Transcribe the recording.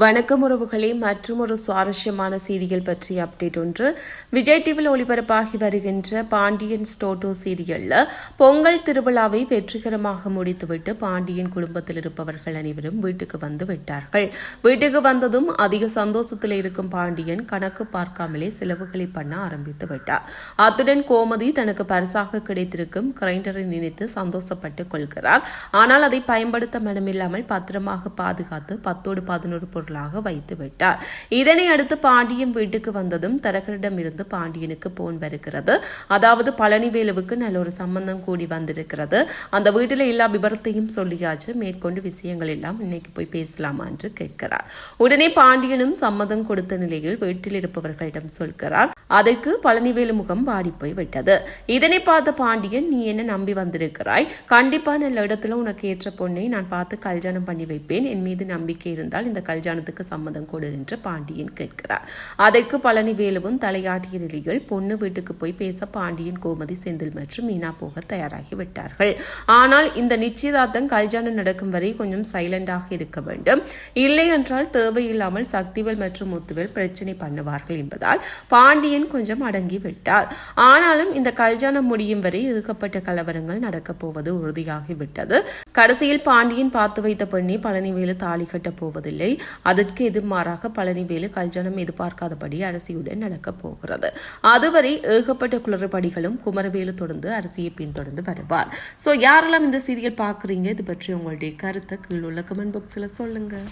வணக்கம் உறவுகளே மற்றும் ஒரு சுவாரஸ்யமான சீரியல் பற்றிய அப்டேட் ஒன்று. விஜய் டிவியில் ஒளிபரப்பாகி வருகின்ற பாண்டியன் ஸ்டோட்டோ சீரியல்ல பொங்கல் திருவிழாவை வெற்றிகரமாக முடித்துவிட்டு பாண்டியன் குடும்பத்தில் இருப்பவர்கள் அனைவரும் வீட்டுக்கு வந்து விட்டார்கள். வீட்டுக்கு வந்ததும் அதிக சந்தோஷத்தில் இருக்கும் பாண்டியன் கணக்கு பார்க்காமலே செலவுகளை பண்ண ஆரம்பித்து விட்டார். அத்துடன் கோமதி தனக்கு பரிசாக கிடைத்திருக்கும் கிரைண்டரை நினைத்து சந்தோஷப்பட்டுக் கொள்கிறார். ஆனால் அதை பயன்படுத்த மனமில்லாமல் பத்திரமாக பாதுகாத்து பத்தோடு பதினோரு பொருளாக வைத்து விட்டார். இதனை அடுத்து பாண்டியன் வீட்டுக்கு வந்ததும் தரகரிடம் இருந்து பாண்டியனுக்கு போன் வருகிறது. அதாவது பழனிவேலுவுக்கு நல்ல ஒரு சம்பந்தம் கூடி வந்திருக்கிறது. அந்த வீட்டில் எல்லா விபரத்தையும் சொல்லியாச்சு. மேற்கொண்டு விஷயங்கள் எல்லாம் இன்னைக்கு போய் பேசலாமா என்று கேட்கிறார். உடனே பாண்டியனும் சம்மதம் கொடுத்த நிலையில் வீட்டில் இருப்பவர்களிடம் சொல்கிறார். அதற்கு பழனிவேலு முகம் வாடி போய் விட்டது. இதனை பார்த்த பாண்டியன் நீ என்ன நம்பி வந்திருக்கிறாய்? கண்டிப்பா நல்ல இடத்துல உனக்கு ஏற்ற பொண்ணை நான் பார்த்து கல்யாணம் பண்ணி வைப்பேன். என் மீது நம்பிக்கை இருந்தால் இந்த கல்யாணத்துக்கு சம்மதம் கொடு என்று பாண்டியன் கேட்கிறார். அதற்கு பழனிவேலுவும் தலையாட்டிய நிலையில் பொண்ணு வீட்டுக்கு போய் பேச பாண்டியன் கோமதி செந்தில் மற்றும் மீனா போக தயாராகி விட்டார்கள். ஆனால் இந்த நிச்சயதார்த்தம் கல்யாணம் நடக்கும் வரை கொஞ்சம் சைலண்டாக இருக்க வேண்டும். இல்லை என்றால் தேவையில்லாமல் சக்திவேல் மற்றும் முத்துவேல் பிரச்சனை பண்ணுவார்கள் என்பதால் பாண்டியன் கொஞ்சம் அடங்கி விட்டார். ஆனாலும் இந்த கல்யாணம் முடியும் வரை எதிர்க்கப்பட்ட கலவரங்கள் நடக்கப் போவது உறுதியாகிவிட்டது கடைசியில் பாண்டியன் பார்த்து வைத்த பெண்ணை பழனிவேலு தாலி கட்டப் போவதில்லை. அதற்கு எதிர்மாறாக பழனிவேலு கல்யாணம் எதிர்பார்க்காதபடி அரசியுடன் நடக்கப் போகிறது. அதுவரை ஏகப்பட்ட குளறுபடிகளும் குமரவேலு தொடர்ந்து அரசியை பின்தொடர்ந்து வருவார். ஸோ யாரெல்லாம் இந்த சீரியல் பார்க்குறீங்க? இது பற்றி உங்களுடைய கருத்தை கீழ் உள்ள கமெண்ட் பாக்ஸில் சொல்லுங்கள்